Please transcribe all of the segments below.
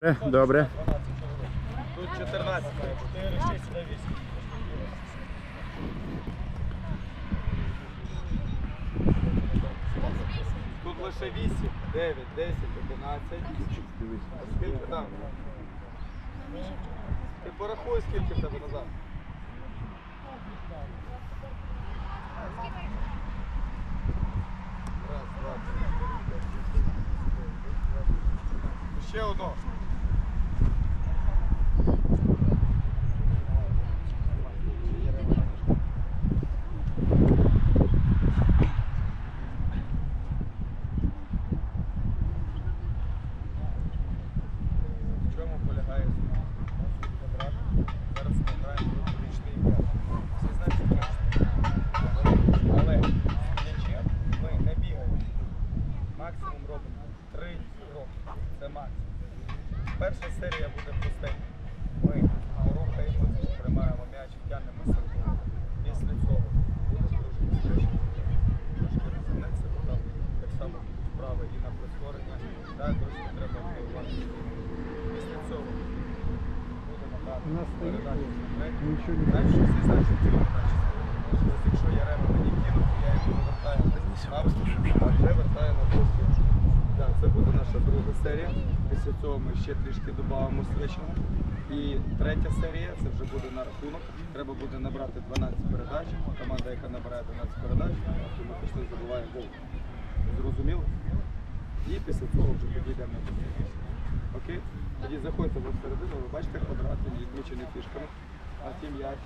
Добре. Тут 14 має бути. 4, 6, 7, 8. Тут лише 8, 9, 10, 11. А Скільки там? Ти порахуй, скільки в тебе назад. Раз, два, три. Ще одно. В чому полягає квадрат? Зараз ми граємо ручний м'яч. Всі знають, що м'яч. Але з м'ячем ми не бігаємо. Максимум робимо три кроки. Це максимум. Перша серія буде простенька. Ми рухаємося, тримаємо м'яч, тягнемо силу. Після цього буде трошки стрижки. Трошки розімнеться, бо там так само вправи і на прискорення. Так, трошки треба впливати. Після цього буде набрати У нас стоїть, передачу на третю. нічого не Далі всі знають, що ці передачі. Тобто, якщо я рема мені кинув, то я його вертаю на а вже вертаю на другу. Це буде наша друга серія. Після цього ми ще трішки додамо свечення. І третя серія це вже буде на рахунок. Треба буде набрати 12 передач. Команда, яка набирає 12 передач, автоматично забуває гол. Зрозуміло? І після цього вже підійдемо другу. Окей? Тоді заходьте ви всередину, ви бачите квадрат, він відмічений фішками, а ті м'яч.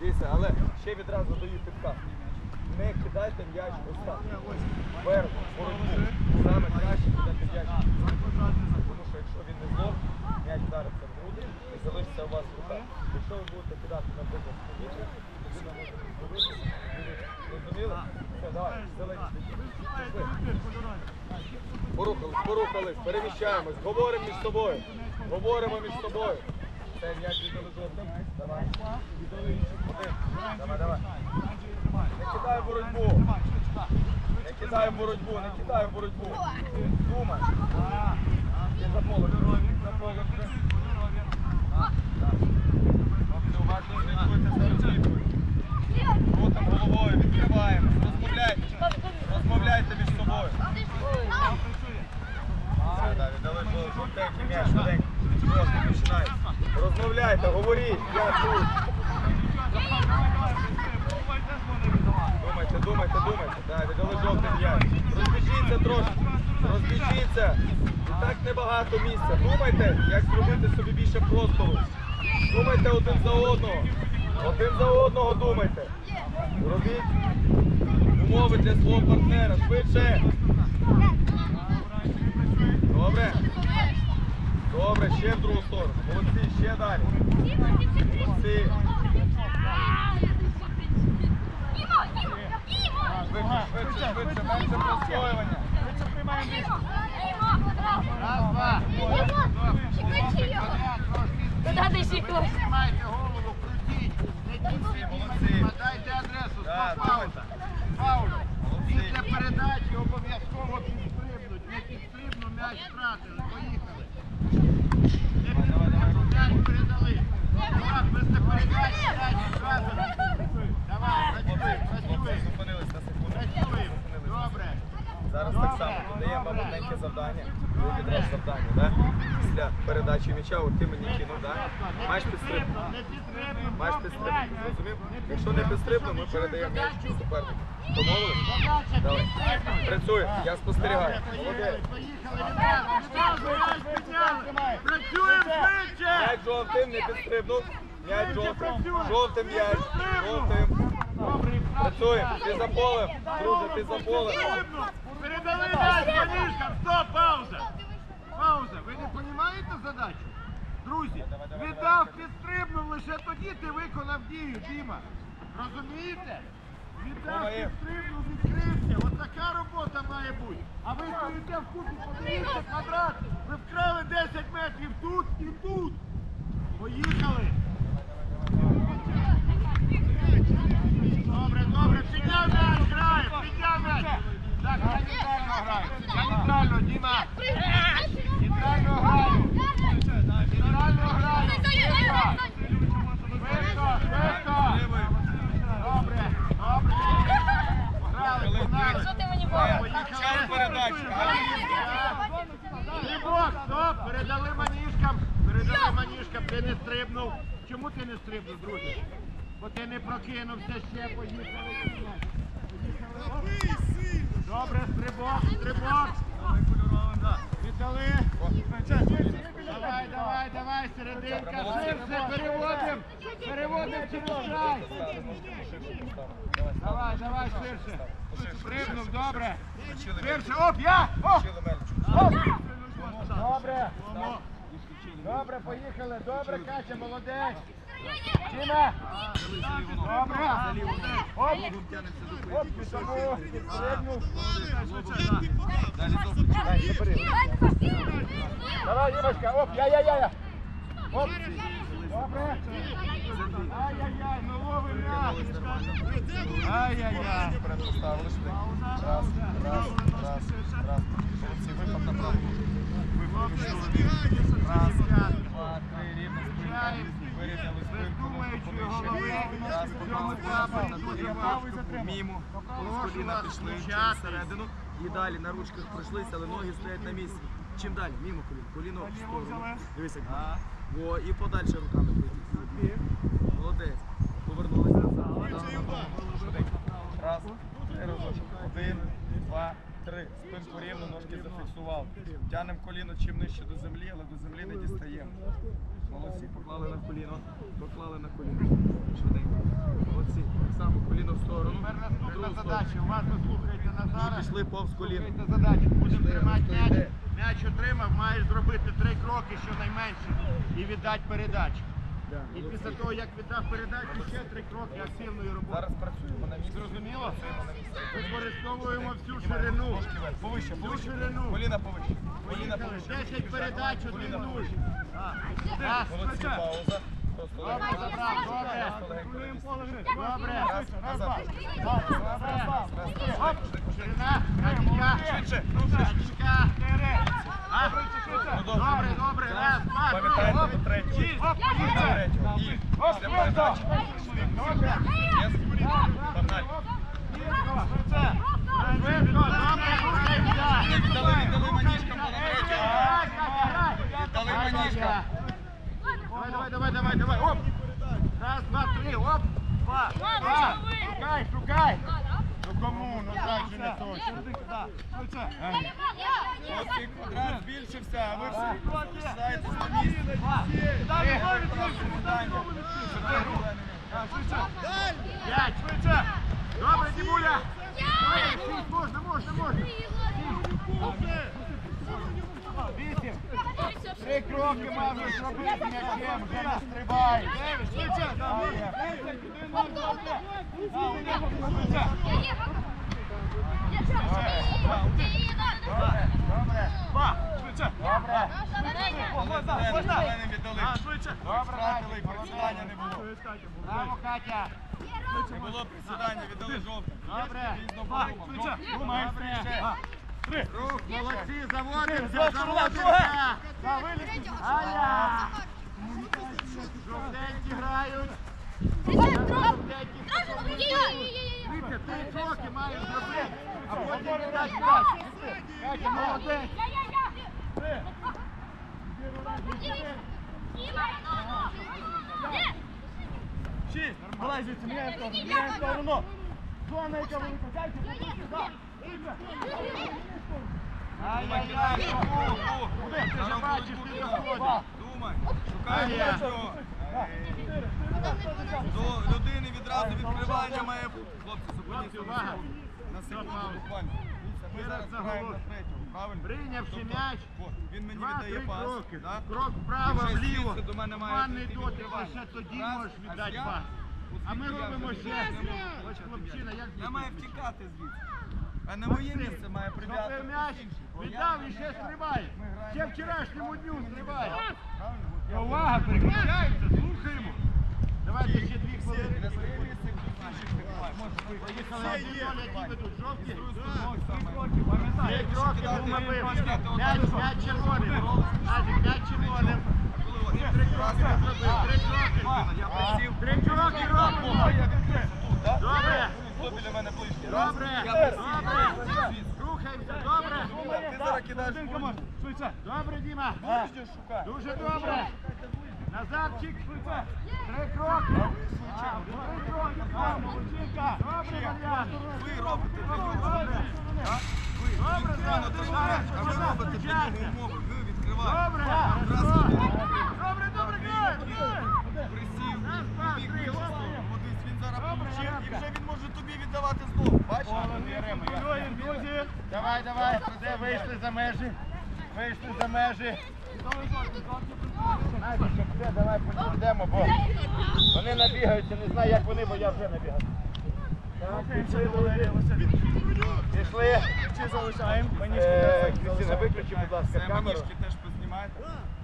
Дивіться, але ще відразу даю підказ. Не кидайте м'яч ось так. Вверх, боротьбу. Саме краще кидати м'яч. Тому що якщо він не злов, м'яч вдариться в груди і залишиться у вас в руках. Якщо ви будете кидати, наприклад, повітря, людина може здивитися. Розуміли? Все, давай, зелені. Порухались, порухались, переміщаємось, говоримо між собою. Говоримо між собою. Давай. Давай. Не кидай боротьбу. Не кидай боротьбу, не кидай боротьбу. Думай. Він за. Він за розвідкою. Крутим головою, відкриваємо. Розмовляйте. Розмовляйте між собою. Все, да, віддали жов- жовтенький м'яч, швиденько. Жовтий починається. Розмовляйте, говоріть, я тут. Думайте, думайте, думайте. Да, віддали жовтий м'яч. Розбіжіться трошки. Розбіжіться. І так небагато місця. Думайте, як зробити собі більше простору. Думайте один за одного. Один за одного думайте. Робіть умови для свого партнера. Швидше. Добре. Добре, ще в другу сторону. Молодці, ще далі. Молодці. Швидше, швидше, швидше, менше простоювання. Раз, два. Куда ти шикуєш? Знімайте голову, крутіть. Не тільки Молодці. Дайте адресу. Да, Стоп, пауза. думайте. Пауза. Молодці. Після передачі обов'язково підстрибнуть. Не підстрибну, м'яч втратили. Поїхали. Не Давай, давай, давай. підстрибну, м'яч передали. Так, після передачі м'яч втратили. Давай, працюй, Хлопці, працюй. зупинились на секунду. Працюй. Зупинились. Добре. Зараз так само додаємо вам одненьке завдання. Ви відразу завдання, да? Після передачі м'яча, от ти мені кинув, да? Маєш підстрибну. Маєш підстрибнути, зрозумів? Якщо не підстрибну, ми передаємо м'яч супернику. Домовились? Давай. Працює, я спостерігаю. Молодець. Працюємо. М'яч жовтим, не підстрибнув. М'яч жовтим. Жовтим м'яч. Жовтим. Працюємо. Ти за полем. Друже, ти за полем. Передали м'яч. Стоп. Пауза. Ви не розумієте задачу? Друзі, віддав, підстрибнув, лише тоді ти виконав дію, Діма. Розумієте? Віддав, підстрибнув, відкрився. От така робота має бути. А ви стоїте в купі, подивіться квадрат. Ви вкрали 10 метрів тут і тут. Поїхали. Добре, добре, підняв м'яч, грає, підняв м'яч. Так, я нейтрально граю. Я нейтрально, Діма. Дібок, стоп, передали маніжкам, передали маніжкам, ти не стрибнув. Чому ти не стрибнув, друже? Бо ти не прокинувся ще. Поїхали. Добре, стрибок, стрибок. Віддали. Давай, давай, давай, серединка, ширше, переводим. Переводим через. Давай, давай, ширше. Добре. Добре. Добре, поїхали. Добре, Катя, молодець. Тіма. Добре. Давай, Дімочка, оп, я-я-я. Оп. Добре. Ай-яй-яй, ну ловим м'яч. Ай-яй-яй. Раз, раз, раз, раз. Молодці, випад направо. Раз, два, три, рівно спинка. Вирівняли спинку, ножку повище. Раз, поклали на другий мімо. З коліна пішли через середину. І далі на ручках пройшлися, але ноги стоять на місці. Чим далі? Мімо коліно. Коліно в сторону. Дивись, як. Во, і подальше руками пройти. Молодець. Повернулися. Раз, три разочок. Один, два, три. Спинку рівно, ножки зафіксував. Тянемо коліно чим нижче до землі, але до землі не дістаємо. Молодці, поклали на коліно, поклали на коліно. Швиденько. Молодці. Так само коліно в сторону. Тепер наступна задача. Уважно слухайте Назара. Пішли повз коліно. Слухайте задачу. Будемо тримати м'яч. М'яч отримав, маєш зробити три кроки щонайменше і віддати передачу. І після того, як віддав передачу, ще три кроки активної роботи. Зараз працюємо на місці. Зрозуміло? Використовуємо всю ширину. Повище, Всю повище. ширину. Коліна повище. Коліна повище. 10 передач, один нуль. Молодці, пауза. Добре, забрав, добре. Легенько на місці. Добре. Раз, назад. Добре. Раз, раз, Оп, ширина, Катя. Швидше. Катечка. А? Добре, добре, раз, два, три, оп. до третього. Оп, поїхали. третього. І після передачі. Добре. Є? Погнали. Швидко, добре, рухаємося. Віддали, віддали маніжкам по третього. Грай, Катя, грай. Віддали Грай, маніжкам. Катя. Давай, давай, давай, давай, давай, оп. Раз, два, три, оп. Два, два. Шукай, шукай. Ну кому? Ну так же не точно. Ось квадрат збільшився, а ви всі сідаєтесь на місці. П'ять, швидше. Добре, Дімуля. Шість, можна, можна, можна. Вісім. Три кроки маємо зробити м'ячем, вже не стрибай. Дев'ять, швидше. Добре, добре. Два, швидше. Не було. Присідання, віддали жовтим. Добре. Рух, молодці, заводимося, заводимося. Аля. Жовтенькі грають. Жовтенькі Дивіться, три кроки маєш зробити, а потім віддати м'яч. Катя, молодець. Давай звідси, міняємо сторону, міняємо сторону. Зона, яка ви викликаєте, Ай-яй-яй. Куди? Ти ж бачиш, ти заходиш. Думай, шукай Ай-яй. Має бути. Хлопці, зупиніться. На секунду буквально. Ми зараз граємо на третьому, правильно? Прийнявши Тобто, м'яч, Він мені Два-три віддає пас. кроки. да? Крок вправо, вліво. до мене має дотик, лише тоді можеш віддати пас. А ми робимо ще. не Ось хлопчина, як Я маю втікати звідси. А на моє місце має прибігати. М'яч, віддав і ще стрибає. Ще вчорашньому дню стрибає. Увага, переключаємося, слухаємо. Давайте ще дві хвилини. Поїхали, які ведуть, жовті. Три кроки. М'яч, м'яч червоним. Назік, м'яч червоним. Три кроки зробив, три кроки. Три кроки робимо. Добре. Добре, добре. Рухаємося, добре. Ти зараз кидаєш. Добре, Діма. Дуже добре. Назарчик, три кроки. Три кроки. Молодчинка. Добре, Мар'ян. Ви робите для нього? Ви зараз, м'яч, а ви робите для нього умови. Ви відкриваєте. Добре, добре, добре. Присів, побіг. Молодець, він зараз получив і вже він може тобі віддавати знову. Бачиш? Друзі. Давай, давай, вийшли за межі. Вийшли за межі. Знаєте, що буде, давай підійдемо, бо вони набігаються, не знаю, як вони, бо я вже набігав. Пішли, залишаємо? Е, Крістіна, виключи, будь ласка, Це камеру. манішки теж познімаєте.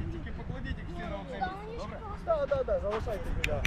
І тільки покладіть їх всі на добре? Так, так, так, залишайте біля.